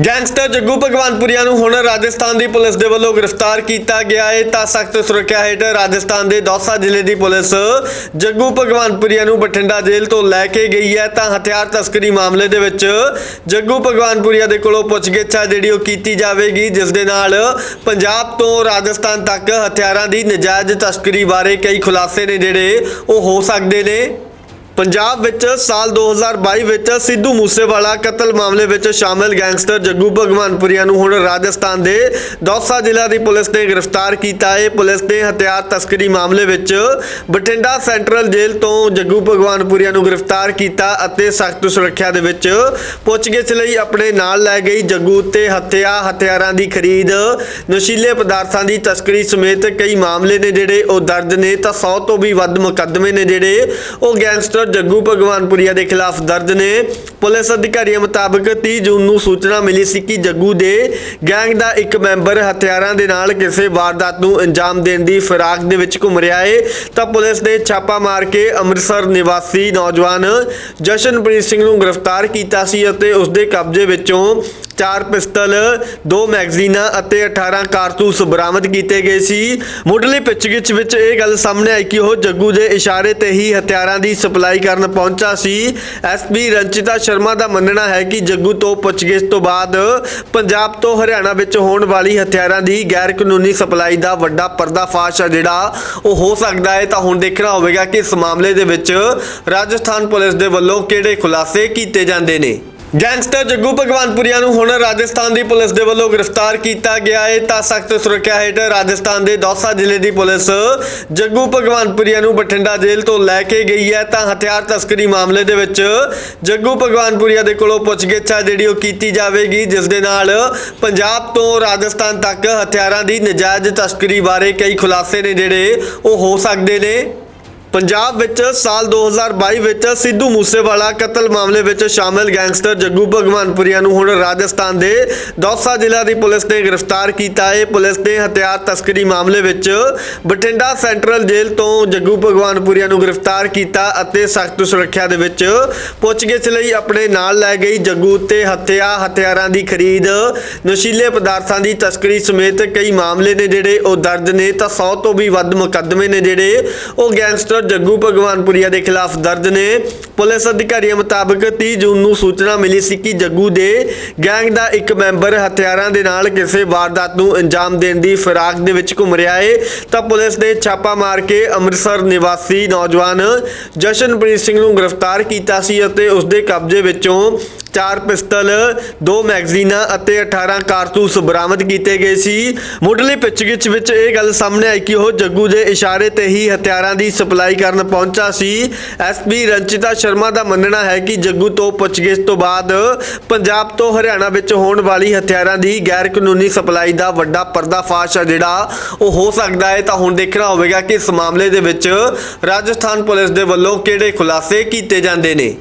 Gangster Jaggu Bhagwanpuria ਨੂੰ ਹੁਣ ਰਾਜਸਥਾਨ ਦੀ police ਦੇ ਵੱਲੋਂ ਗ੍ਰਿਫਤਾਰ ਕੀਤਾ ਗਿਆ ਹੈ ਤਾਂ ਸਖਤ ਸੁਰੱਖਿਆ ਹੇਠ ਰਾਜਸਥਾਨ ਦੇ ਦੌਸਾ ਜ਼ਿਲ੍ਹੇ ਦੀ ਪੁਲਿਸ ਜੱਗੂ ਭਗਵਾਨਪੁਰੀਆ ਨੂੰ ਬਠਿੰਡਾ ਜੇਲ੍ਹ ਤੋਂ ਲੈ ਕੇ ਗਈ ਹੈ। ਤਾਂ ਹਥਿਆਰ ਤਸਕਰੀ ਮਾਮਲੇ ਦੇ ਵਿੱਚ ਜੱਗੂ ਭਗਵਾਨਪੁਰੀਆ ਦੇ ਕੋਲੋਂ ਪੁੱਛਗਿੱਛ ਹੈ ਜਿਹੜੀ ਉਹ ਕੀਤੀ ਜਾਵੇਗੀ, ਜਿਸ ਦੇ ਨਾਲ ਪੰਜਾਬ ਤੋਂ ਰਾਜਸਥਾਨ ਤੱਕ ਹਥਿਆਰਾਂ ਦੀ ਨਜਾਇਜ਼ ਤਸਕਰੀ ਬਾਰੇ ਕਈ ਖੁਲਾਸੇ ਨੇ ਜਿਹੜੇ ਉਹ ਹੋ ਸਕਦੇ ਨੇ। ਪੰਜਾਬ ਵਿੱਚ ਸਾਲ 2022 ਵਿੱਚ ਸਿੱਧੂ ਮੂਸੇਵਾਲਾ ਕਤਲ ਮਾਮਲੇ ਵਿੱਚ ਸ਼ਾਮਲ ਗੈਂਗਸਟਰ ਜੱਗੂ ਭਗਵਾਨਪੁਰੀਆ ਨੂੰ ਹੁਣ ਰਾਜਸਥਾਨ ਦੇ ਦੌਸਾ ਜ਼ਿਲ੍ਹਾ ਦੀ ਪੁਲਿਸ ਨੇ ਗ੍ਰਿਫਤਾਰ ਕੀਤਾ। ਹੈ ਪੁਲਿਸ ਨੇ ਹਥਿਆਰ ਤਸਕਰੀ ਮਾਮਲੇ ਵਿੱਚ ਬਠਿੰਡਾ ਸੈਂਟਰਲ ਜੇਲ੍ਹ ਤੋਂ ਜੱਗੂ ਭਗਵਾਨਪੁਰੀਆ ਨੂੰ ਗ੍ਰਿਫਤਾਰ ਕੀਤਾ ਅਤੇ ਸਖਤ ਸੁਰੱਖਿਆ ਦੇ ਵਿੱਚ ਪੁੱਛਗਿੱਛ ਲਈ ਆਪਣੇ ਨਾਲ ਲੈ ਗਈ। ਜੱਗੂ ਤੇ ਹੱਤਿਆ ਹਥਿਆਰਾਂ ਦੀ ਖਰੀਦ, ਨਸ਼ੀਲੇ ਪਦਾਰਥਾਂ ਦੀ ਤਸਕਰੀ ਸਮੇਤ ਕਈ ਮਾਮਲੇ ਨੇ ਜਿਹੜੇ ਉਹ ਦਰਜ ਨੇ। ਤਾਂ 100 ਤੋਂ ਵੀ ਵੱਧ ਮੁਕੱਦਮੇ ਨੇ ਜਿਹੜੇ ਉਹ ਗੈਂਗਸਟਰ ਜੱਗੂ ਭਗਵਾਨਪੁਰੀਆ ਦੇ ਖਿਲਾਫ ਦਰਜ ਨੇ। ਪੁਲਿਸ ਅਧਿਕਾਰੀਆਂ ਮੁਤਾਬਕ 30 ਜੂਨ ਨੂੰ ਸੂਚਨਾ ਮਿਲੀ ਸੀ ਕਿ ਜੱਗੂ ਦੇ ਗੈਂਗ ਦਾ ਇੱਕ ਮੈਂਬਰ ਹਥਿਆਰਾਂ ਦੇ ਨਾਲ ਕਿਸੇ ਵਾਰਦਾਤ ਨੂੰ ਅੰਜਾਮ ਦੇਣ ਦੀ ਫਿਰਾਕ ਦੇ ਵਿੱਚ ਘੁੰਮ ਰਿਹਾ ਹੈ ਤਾਂ ਪੁਲਿਸ ਨੇ ਛਾਪਾ ਮਾਰ ਕੇ ਅੰਮ੍ਰਿਤਸਰ ਨਿਵਾਸੀ ਨੌਜਵਾਨ ਜਸ਼ਨਪ੍ਰੀਤ ਸਿੰਘ ਨੂੰ ਗ੍ਰਿਫਤਾਰ ਕੀਤਾ ਸੀ ਅਤੇ ਉਸ ਦੇ ਕਬਜ਼ੇ ਵਿੱਚੋਂ ਚਾਰ ਪਿਸਤਲ, ਦੋ ਮੈਗਜ਼ੀਨਾਂ ਅਤੇ 18 ਕਾਰਤੂਸ ਬਰਾਮਦ ਕੀਤੇ ਗਏ ਸੀ। ਮੁੱਢਲੀ ਪੁੱਛਗਿੱਛ ਵਿੱਚ ਇਹ ਗੱਲ ਸਾਹਮਣੇ ਆਈ ਕਿ ਉਹ ਜੱਗੂ ਦੇ ਇਸ਼ਾਰੇ ਤੇ ਹੀ ਹਥਿਆਰਾਂ ਦੀ ਸਪਲਾਈ ਕਰਨ ਪਹੁੰਚਾ ਸੀ। ਐਸਪੀ ਰੰਚਿਤਾ ਸ਼ਰਮਾ ਦਾ ਮੰਨਣਾ ਹੈ ਕਿ ਜੱਗੂ ਤੋਂ ਪੁੱਛਗਿੱਛ ਤੋਂ ਬਾਅਦ ਪੰਜਾਬ ਤੋਂ ਹਰਿਆਣਾ ਵਿੱਚ ਹੋਣ ਵਾਲੀ ਹਥਿਆਰਾਂ ਦੀ ਗੈਰ ਕਾਨੂੰਨੀ ਸਪਲਾਈ ਦਾ ਵੱਡਾ ਪਰਦਾਫਾਸ਼ ਹੈ ਜਿਹੜਾ ਉਹ ਹੋ ਸਕਦਾ ਹੈ। ਤਾਂ ਹੁਣ ਦੇਖਣਾ ਹੋਵੇਗਾ ਕਿ ਇਸ ਮਾਮਲੇ ਦੇ ਵਿੱਚ ਰਾਜਸਥਾਨ ਪੁਲਿਸ ਦੇ ਵੱਲੋਂ ਕਿਹੜੇ ਖੁਲਾਸੇ ਕੀਤੇ ਜਾਂਦੇ ਨੇ। ਗੈਂਗਸਟਰ ਜੱਗੂ ਭਗਵਾਨਪੁਰੀਆ ਨੂੰ ਹੁਣ ਰਾਜਸਥਾਨ ਦੀ ਪੁਲਿਸ ਦੇ ਵੱਲੋਂ ਗ੍ਰਿਫਤਾਰ ਕੀਤਾ ਗਿਆ ਹੈ ਤਾਂ ਸਖਤ ਸੁਰੱਖਿਆ ਹੇਠ ਰਾਜਸਥਾਨ ਦੇ ਦੌਸਾ ਜ਼ਿਲ੍ਹੇ ਦੀ ਪੁਲਿਸ ਜੱਗੂ ਭਗਵਾਨਪੁਰੀਆ ਨੂੰ ਬਠਿੰਡਾ ਜੇਲ੍ਹ ਤੋਂ ਲੈ ਕੇ ਗਈ ਹੈ। ਤਾਂ ਹਥਿਆਰ ਤਸਕਰੀ ਮਾਮਲੇ ਦੇ ਵਿੱਚ ਜੱਗੂ ਭਗਵਾਨਪੁਰੀਆ ਦੇ ਕੋਲੋਂ ਪੁੱਛਗਿੱਛ ਹੈ, ਜਿਹੜੀ ਉਹ ਕੀਤੀ ਜਾਵੇਗੀ, ਜਿਸ ਦੇ ਨਾਲ ਪੰਜਾਬ ਤੋਂ ਰਾਜਸਥਾਨ ਤੱਕ ਹਥਿਆਰਾਂ ਦੀ ਨਜਾਇਜ਼ ਤਸਕਰੀ ਬਾਰੇ ਕਈ ਖੁਲਾਸੇ ਨੇ ਜਿਹੜੇ ਉਹ ਹੋ ਸਕਦੇ ਨੇ। ਪੰਜਾਬ ਵਿੱਚ ਸਾਲ 2022 ਵਿੱਚ ਸਿੱਧੂ ਮੂਸੇਵਾਲਾ ਕਤਲ ਮਾਮਲੇ ਵਿੱਚ ਸ਼ਾਮਲ ਗੈਂਗਸਟਰ ਜੱਗੂ ਭਗਵਾਨਪੁਰੀਆ ਨੂੰ ਹੁਣ ਰਾਜਸਥਾਨ ਦੇ ਦੌਸਾ ਜ਼ਿਲ੍ਹਾ ਦੀ ਪੁਲਿਸ ਨੇ ਗ੍ਰਿਫਤਾਰ ਕੀਤਾ ਹੈ। ਪੁਲਿਸ ਨੇ ਹਥਿਆਰ ਤਸਕਰੀ ਮਾਮਲੇ ਵਿੱਚ ਬਠਿੰਡਾ ਸੈਂਟਰਲ ਜੇਲ੍ਹ ਤੋਂ ਜੱਗੂ ਭਗਵਾਨਪੁਰੀਆ ਨੂੰ ਗ੍ਰਿਫਤਾਰ ਕੀਤਾ ਅਤੇ ਸਖਤ ਸੁਰੱਖਿਆ ਦੇ ਵਿੱਚ ਪੁੱਛਗਿੱਛ ਲਈ ਆਪਣੇ ਨਾਲ ਲੈ ਗਈ। ਜੱਗੂ ਤੇ ਹੱਤਿਆ ਹਥਿਆਰਾਂ ਦੀ ਖਰੀਦ, ਨਸ਼ੀਲੇ ਪਦਾਰਥਾਂ ਦੀ ਤਸਕਰੀ ਸਮੇਤ ਕਈ ਮਾਮਲੇ ਨੇ ਜਿਹੜੇ ਉਹ ਦਰਜ ਨੇ। ਤਾਂ 100 ਤੋਂ ਵੀ ਵੱਧ ਮੁਕੱਦਮੇ ਨੇ ਜਿਹੜੇ ਉਹ ਗੈਂਗਸਟਰ ਜੱਗੂ ਭਗਵਾਨਪੁਰੀਆ ਦੇ ਖਿਲਾਫ ਦਰਜ ਨੇ। ਪੁਲਿਸ ਅਧਿਕਾਰੀਆਂ ਮੁਤਾਬਕ 30 ਜੂਨ ਨੂੰ ਸੂਚਨਾ ਮਿਲੀ ਸੀ ਕਿ ਜੱਗੂ ਦੇ ਗੈਂਗ ਦਾ ਇੱਕ ਮੈਂਬਰ ਹਥਿਆਰਾਂ ਦੇ ਨਾਲ ਕਿਸੇ ਵਾਰਦਾਤ ਨੂੰ ਅੰਜਾਮ ਦੇਣ ਦੀ ਫਿਰਾਕ ਦੇ ਵਿੱਚ ਘੁੰਮ ਰਿਹਾ ਏ। ਤਾਂ ਪੁਲਿਸ ਨੇ ਛਾਪਾ ਮਾਰ ਕੇ ਅੰਮ੍ਰਿਤਸਰ ਨਿਵਾਸੀ ਨੌਜਵਾਨ ਜਸ਼ਨਪ੍ਰੀਤ ਸਿੰਘ ਨੂੰ ਗ੍ਰਿਫਤਾਰ ਕੀਤਾ ਸੀ ਅਤੇ ਉਸ ਦੇ ਕਬਜ਼ੇ ਵਿੱਚੋਂ ਚਾਰ ਪਿਸਤਲ, ਦੋ ਮੈਗਜ਼ੀਨਾਂ ਅਤੇ 18 ਕਾਰਤੂਸ ਬਰਾਮਦ ਕੀਤੇ ਗਏ ਸੀ। ਮੁੱਢਲੀ ਪੁੱਛਗਿੱਛ ਵਿੱਚ ਇਹ ਗੱਲ ਸਾਹਮਣੇ ਆਈ ਕਿ ਉਹ ਜੱਗੂ ਦੇ ਇਸ਼ਾਰੇ ਤੇ ਹੀ ਹਥਿਆਰਾਂ ਦੀ ਸਪਲਾਈ ਕਰਨ ਪਹੁੰਚਾ ਸੀ। ਐਸਪੀ ਰੰਚਿਤਾ ਸ਼ਰਮਾ ਦਾ ਮੰਨਣਾ ਹੈ ਕਿ ਜੱਗੂ ਤੋਂ ਪੁੱਛਗਿੱਛ ਤੋਂ ਬਾਅਦ ਪੰਜਾਬ ਤੋਂ ਹਰਿਆਣਾ ਵਿੱਚ ਹੋਣ ਵਾਲੀ ਹਥਿਆਰਾਂ ਦੀ ਗੈਰ ਕਾਨੂੰਨੀ ਸਪਲਾਈ ਦਾ ਵੱਡਾ ਪਰਦਾਫਾਸ਼ ਹੈ ਜਿਹੜਾ ਉਹ ਹੋ ਸਕਦਾ ਹੈ। ਤਾਂ ਹੁਣ ਦੇਖਣਾ ਹੋਵੇਗਾ ਕਿ ਇਸ ਮਾਮਲੇ ਦੇ ਵਿੱਚ ਰਾਜਸਥਾਨ ਪੁਲਿਸ ਦੇ ਵੱਲੋਂ ਕਿਹੜੇ ਖੁਲਾਸੇ ਕੀਤੇ ਜਾਂਦੇ ਨੇ।